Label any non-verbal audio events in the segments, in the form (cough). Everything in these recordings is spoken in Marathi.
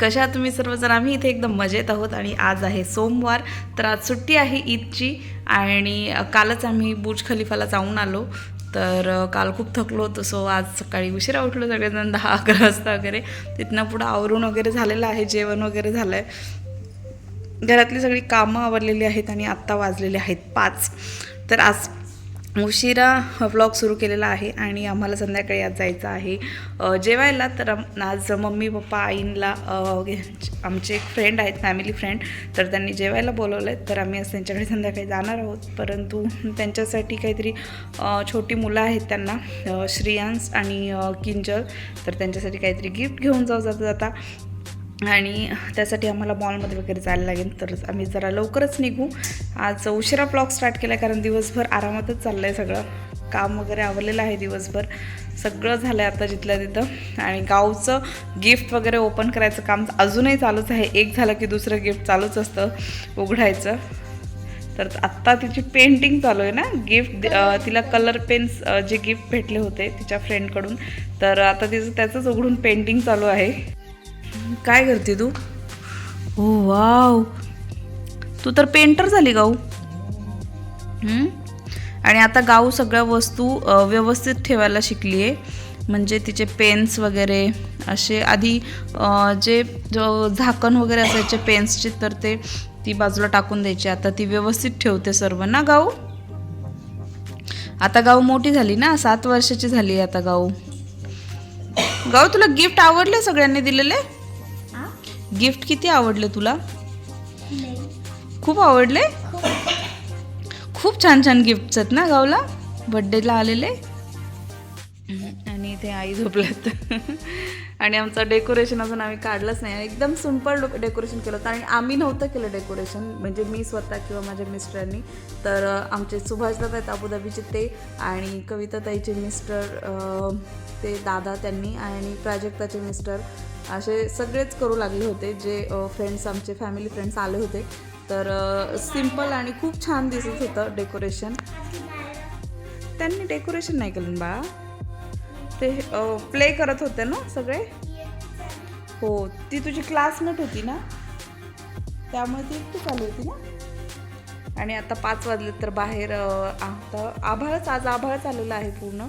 कशा तुम्ही सर्वजण? आम्ही इथे एकदम मजेत आहोत आणि आज आहे सोमवार तर आज सुट्टी आहे ईदची आणि कालच आम्ही बुर्ज खलिफाला जाऊन आलो. तर काल खूप थकलो होतो सो आज सकाळी उशिरा उठलो सगळेजण दहा अकरा वाजता वगैरे. तिथनं पुढं आवरून वगैरे झालेलं आहे जेवण वगैरे झालं आहे घरातली सगळी कामं आवरलेली आहेत आणि आत्ता वाजलेले आहेत पाच. तर आज उशिरा व्लॉग सुरू केलेला आहे आणि आम्हाला संध्याकाळी आज जायचं आहे. जेवायला तर आज मम्मी पप्पा आईंला आमचे एक फ्रेंड आहेत फॅमिली फ्रेंड तर त्यांनी जेवायला बोलवलं आहे. तर आम्ही आज त्यांच्याकडे संध्याकाळी जाणार आहोत. परंतु त्यांच्यासाठी काहीतरी छोटी मुलं आहेत त्यांना श्रियांश आणि किंजल. तर त्यांच्यासाठी काहीतरी गिफ्ट घेऊन जाऊ जाता जाता. आणि त्यासाठी आम्हाला मॉलमध्ये वगैरे जायला लागेल. तर आम्ही जरा लवकरच निघू. आज उशिरा ब्लॉग स्टार्ट केला कारण दिवसभर आरामातच चाललं आहे सगळं. काम वगैरे आवरलेलं आहे दिवसभर. सगळं झालं आहे आता जिथल्या तिथं. आणि गावचं गिफ्ट वगैरे ओपन करायचं काम अजूनही चालूच आहे. एक झालं की दुसरं गिफ्ट चालूच असतं उघडायचं. तर आत्ता तिची पेंटिंग चालू आहे ना? गिफ्ट तिला कलर पेन्स जे गिफ्ट भेटले होते तिच्या फ्रेंडकडून तर आता तिचं त्याचंच उघडून पेंटिंग चालू आहे. काय करते तू? हो वाव. तू तर पेंटर झाली गाऊ. हम्म? आणि आता गाऊ सगळ्या वस्तू व्यवस्थित ठेवायला शिकली आहे म्हणजे तिचे पेन्स वगैरे असे आधी जो झाकण वगैरे असायचे पेन्सचे तर ते ती बाजूला टाकून द्यायची. आता ती व्यवस्थित ठेवते सर्व. ना गाऊ? आता गाऊ मोठी झाली ना? सात वर्षाची झाली आता गाऊ. गाऊ तुला गिफ्ट आवडले सगळ्यांनी दिलेले? गिफ्ट किती आवडले तुला? खूप आवडले? खूप. छान छान गिफ्ट्स आहेत ना गावला? बड्डेला आलेले? आणि इथे आई झोपल्यात. आणि आमचं डेकोरेशन अजून आम्ही काढलंच नाही. एकदम सिंपल डेकोरेशन केलं होतं. आणि आम्ही नव्हतं केलं डेकोरेशन म्हणजे मी स्वतः किंवा माझ्या मिस्टरांनी. तर आमचे सुभाष दादा आहेत अबुधाबीचे ते आणि कविता ताईचे मिस्टर ते दादा त्यांनी आणि प्राजक्ताचे मिस्टर असे सगळेच करू लागले होते जे फ्रेंड्स आमचे फॅमिली फ्रेंड्स आले होते. तर सिंपल आणि खूप छान दिसत होतं डेकोरेशन त्यांनी डेकोरेशन नाही केलं बा बाळा? ते प्ले करत होते ना सगळे? हो ती तुझी क्लासमेट होती ना? त्यामुळे ती एकटी चालू होती ना? आणि आता पाच वाजले तर बाहेर आता आभाळच आज आभाळच आलेलं आहे पूर्ण.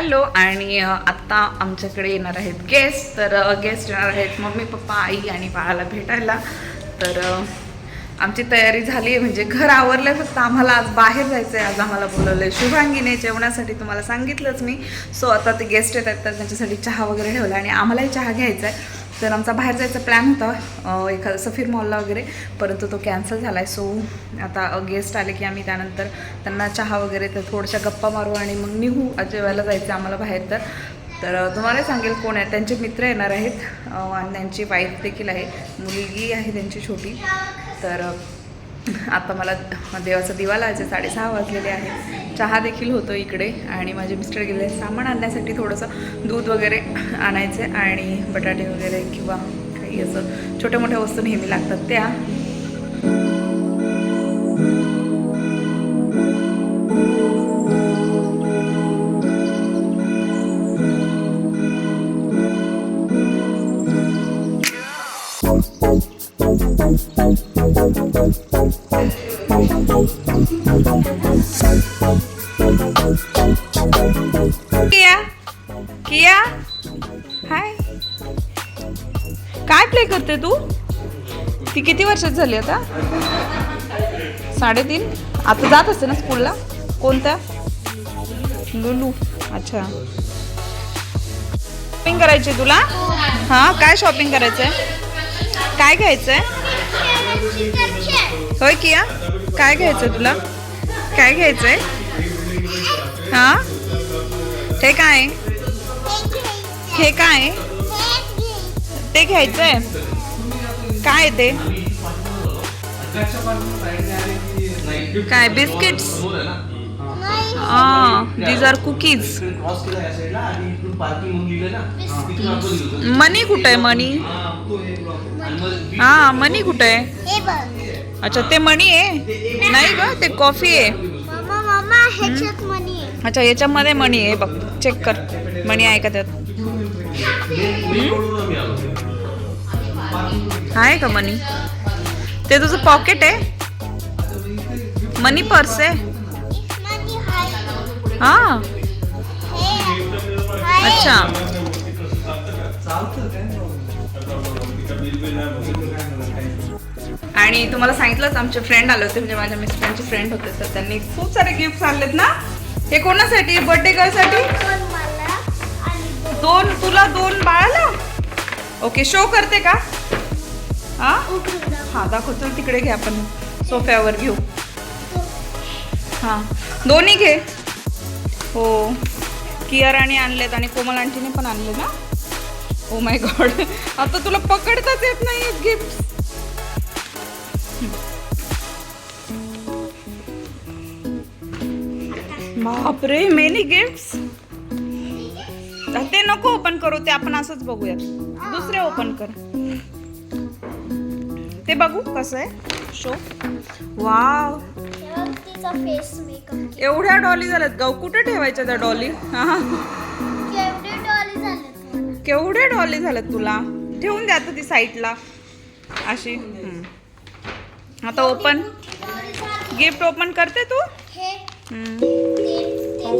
हॅलो आणि आत्ता आमच्याकडे येणार आहेत गेस्ट तर गेस्ट येणार आहेत मम्मी पप्पा आई आणि बाळाला भेटायला. तर आमची तयारी झाली आहे. म्हणजे घर आवरलं फक्त. आम्हाला आज बाहेर जायचं आहे आज आम्हाला बोलवलं आहे शुभांगीने. जेवणासाठी तुम्हाला सांगितलंच मी. सो आता ते गेस्ट येत आहेत. तर त्यांच्यासाठी चहा वगैरे ठेवला आणि आम्हालाही चहा घ्यायचा आहे तर आमचा बाहेर जायचा प्लॅन होता एखादा सफीर मॉलला वगैरे. परंतु तो कॅन्सल झाला आहे सो आता गेस्ट आले की आम्ही त्यानंतर त्यांना चहा वगैरे तर थोड्याशा गप्पा मारू आणि मग निघू आज जेवायला जायचं आम्हाला बाहेर तर. तर तुम्हाला सांगेल कोण आहे? त्यांचे मित्र येणार आहेत. आणि त्यांची वाईफ देखील आहे. मुलगी आहे त्यांची छोटी. तर आता मला देवाचा दिवा लावायचा आहे, साडेसहा वाजलेले आहे चहा देखील होतो इकडे आणि माझे मिस्टर गेले सामान आणण्यासाठी थोडंसं दूध वगैरे आणायचं आणि बटाटे वगैरे किंवा काही असं छोट्या मोठ्या वस्तू नेहमी लागतात त्या. किया? किया? हाय. काय प्ले करते तू? ती किती वर्षात झाली आता? साडेतीन? आता जात असते ना स्कूलला कोणत्या? लुलू. अच्छा. शॉपिंग करायची तुला? हां काय शॉपिंग करायचं आहे काय घ्यायचं आहे होय किया. काय घ्यायचं तुला? काय घ्यायचं आहे हां? ते काय? हे काय? ते घ्यायचं आहे काय ते? काय biscuits? These are cookies money कुठं आहे मनी? हा हे हा मनी कुठं आहे? हे अच्छा ते मणी आहे? नाही ग ते कॉफी आहे. अच्छा याच्यामध्ये मणी आहे बघ. चेक कर. मणी आहे का त्यात? आहे का मनी ते तुझं पॉकेट आहे? मनी पर्स आहे? हा. अच्छा. आणि तुम्हाला सांगितलंच आमचे फ्रेंड आले होते म्हणजे माझ्या मिस्टरांचे फ्रेंड होते तर त्यांनी खूप सारे गिफ्ट आणलेत ना? हे कोणासाठी? बर्थडे गर्लसाठी दोन तुला दोन बाळाला? ओके शो करते का? हा? हा दाखवतो तिकडे घे आपण. सोफ्यावर घेऊ. हां. दोन्ही घे. हो. किअर आणि आणलेत आणि कोमल आंटीने पण आणले ना? ओ माय गॉड आता तुला पकडताच येत नाही गिफ्ट बापरे मेनी गिफ्ट्स ते नको ओपन करू ते आपण असंच बघूयात. दुसरे ओपन कर. ते बघू कसं आहे. शो वाव एवढ्या डॉली झाल्यात गाव कुठे ठेवायच्या त्या डॉली हा. केवढे डॉली झाले केवढ्या डॉली झाल्यात तुला? ठेवून द्या आता ती साईडला अशी. आता ओपन गिफ्ट ओपन करते तू? हे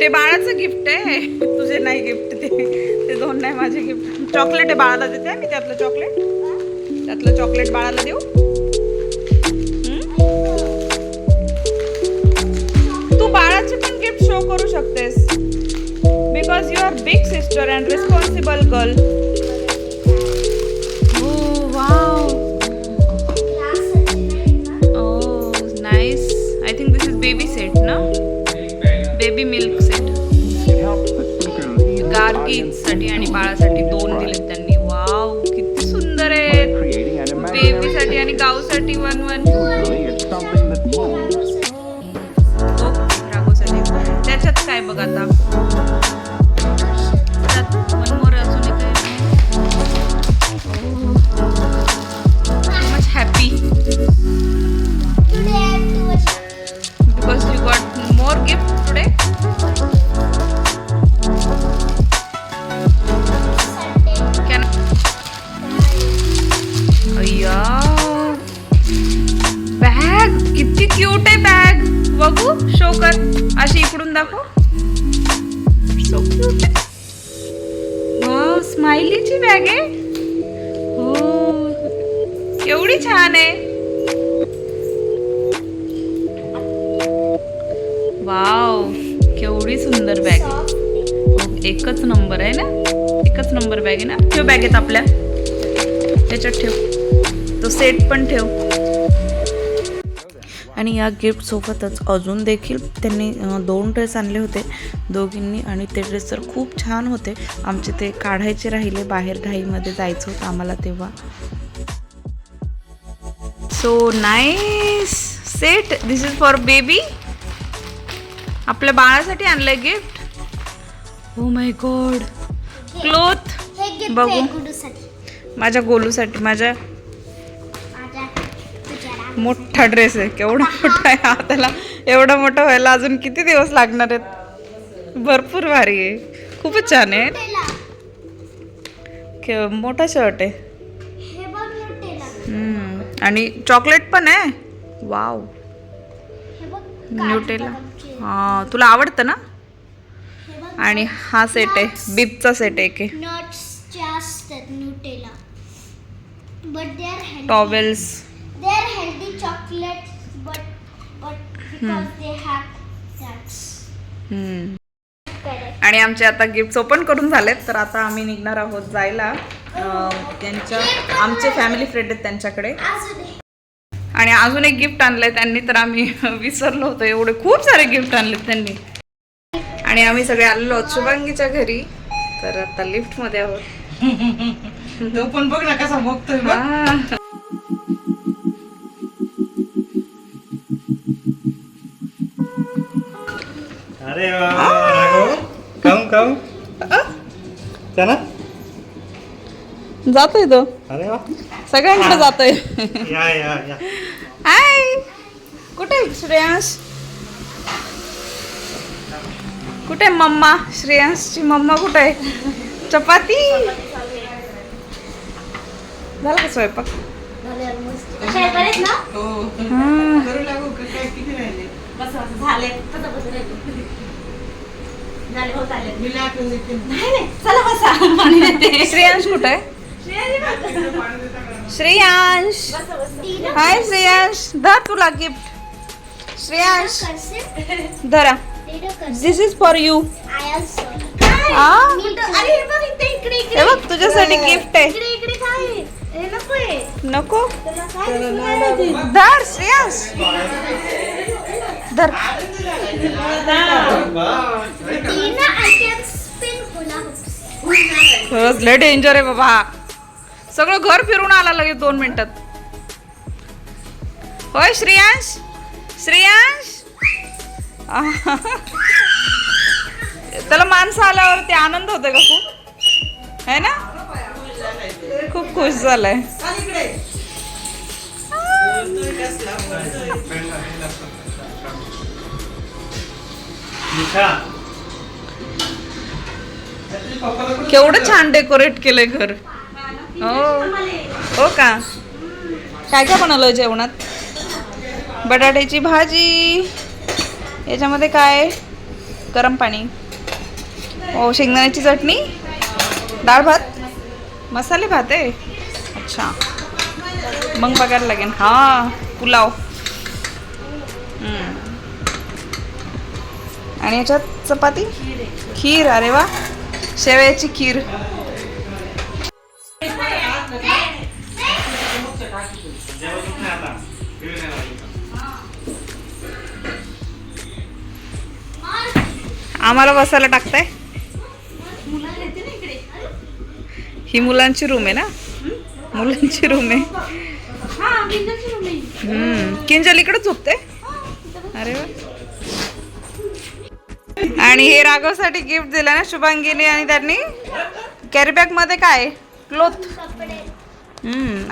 ते बाळाचं गिफ्ट आहे. तुझे नाही गिफ्ट ते ते दोन नाही माझे गिफ्ट चॉकलेट आहे बाळाला देते मी त्यातलं चॉकलेट त्यातलं चॉकलेट बाळाला देऊ. तू बाळाचे पण गिफ्ट शो करू शकतेस. Because you are big sister and responsible girl I think this is baby set, no? Baby milk set. साठी आणि बाळासाठी दोन दिलेत त्यांनी. वाव किती सुंदर आहेत. बेबीसाठी आणि गावसाठी वन वन राघोसाठी त्याच्यात काय बघ आता? स्माइलीची बॅग आहे? हो. केवढी छान आहे. वाव केवढी सुंदर बॅग आहे. हो, एकच नंबर आहे ना? एकच नंबर बॅग आहे ना? ठेव बॅगेत आपल्या. त्याच्यात ठेव. तो सेट पण ठेव. आणि या गिफ्ट सोबतच अजून देखील त्यांनी दोन ड्रेस आणले होते. दोघींनी आणि ते ड्रेस तर खूप छान होते. आमचे ते काढायचे राहिले बाहेर घाईमध्ये जायचं होतं आम्हाला तेव्हा. So nice set this is for baby आपल्या बाळासाठी आणलंय गिफ्ट. हो माय गॉड क्लोथ बघू. माझ्या गोलूसाठी माझ्या मोठा ड्रेस आहे. केवढा मोठा आहे. हा त्याला एवढा मोठा व्हायला अजून किती दिवस लागणार आहेत? भरपूर भारी आहे. खूपच छान आहे. मोठा शर्ट आहे. आणि चॉकलेट पण आहे? Wow Nutella. हां तुला आवडतं ना? आणि हा सेट आहे. बिपचा सेट आहे की. नट्सचे असतात Nutella but they are healthy towels they are healthy chocolate but आणि आमचे आता गिफ्ट ओपन करून झालेत तर आता आम्ही निघणार आहोत जायला. अं, त्यांच्या आमचे फॅमिली फ्रेंड आहेत त्यांच्याकडे. अजून. आणि अजून एक गिफ्ट आणलंय त्यांनी तर आम्ही (laughs) विसरलो होतो एवढे खूप सारे गिफ्ट आणलेत त्यांनी. आणि आम्ही सगळे आलेलो आहोत शुभांगीच्या घरी. तर आता लिफ्टमध्ये आहोत. (laughs) तो पण बघ ना कसा बघतोय बघ. हा. अरे काऊन काऊन त्याला जातोय तो. अरे वा. सगळ्यांकडे जातोय. या या या. हाय. कुठे श्रेयांश? कुठे आहे मम्मा? श्रेयांशची मम्मा कुठे आहे? चपाती? झाला का स्वयंपाक? हा. झाले बसा बसा राहिले. झाले हो चालेल मी आठवण देते नाही नाही चला बसा. पाणी देते. श्रेयांश कुठे आहे? श्रेयांश हाय श्रेयांश. धर तुला गिफ्ट श्रेयांश. धरा. दिस इज फॉर यू अरे हे बघ इथे इकडे इकडे. हे बघ तुझ्यासाठी गिफ्ट आहे. इकडे इकडे काय? आहे? हे नको? धर श्रेयांश. धर. खरंच लय डेंजर आहे बाबा सगळं घर फिरून आला लगेच दोन मिनिटात. होय श्रेयांश? श्रेयांश. (laughs) त्याला माणसं आल्यावर ते आनंद होते का खूप? है ना? खूप खुश झालाय. केवढं छान डेकोरेट केलंय घर. हो. हो का? काय काय बनवलं जेवणात. बटाट्याची भाजी. याच्यामध्ये काय? गरम पाणी. ओ शेंगदाण्याची चटणी. डाळ भात. मसाले भात आहे. अच्छा. मग बघायला लागेल. हां पुलाव. हम्म. आणि याच्यात चपाती? खीर अरे वा. शेवयाची खीर. आम्हाला बसायला टाकताय? ही मुलांची रूम आहे ना? मुलांची रूम आहे. हा. किंजल इकडे झोपते अरे वा. आणि हे राघवसाठी गिफ्ट दिलं ना शुभांगीने आणि त्यांनी. कॅरीबॅगमध्ये काय? क्लोथ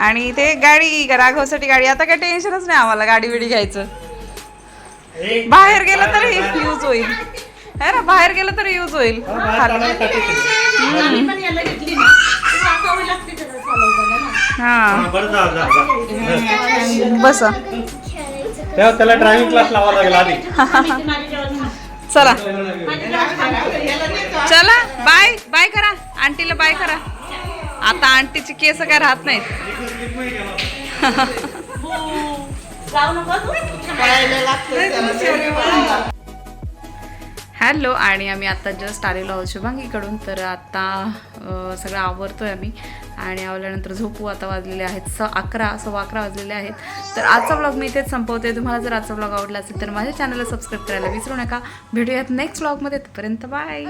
आणि ते गाडी राघवसाठी गाडी. आता काय टेन्शनच नाही आम्हाला गाडी बिडी घ्यायचं. बाहेर गेलं तर यूज होईल. है ना? बाहेर गेलं तर यूज होईल. हा बस. त्याला ड्रायव्हिंग क्लास लावा लागेल आधी. चला. चला. बाय बाय करा. आंटीला बाय करा. आता आंटीची केस काय राहत नाहीत. जाऊ नको तू. हॅलो आणि आम्ही आता जस्ट आलेलो आहोत शुभांगीकडून. तर आता सगळं आवरतो आहे आम्ही. आणि आवरल्यानंतर झोपू आता वाजलेले आहेत स अकरा सव्वा अकरा वाजलेले आहेत. तर आजचा ब्लॉग मी इथेच संपवते. तुम्हाला जर आजचा ब्लॉग आवडला असेल तर माझ्या चॅनलला सबस्क्राईब करायला विसरू नका. भेटूयात नेक्स्ट ब्लॉगमध्ये तोपर्यंत बाय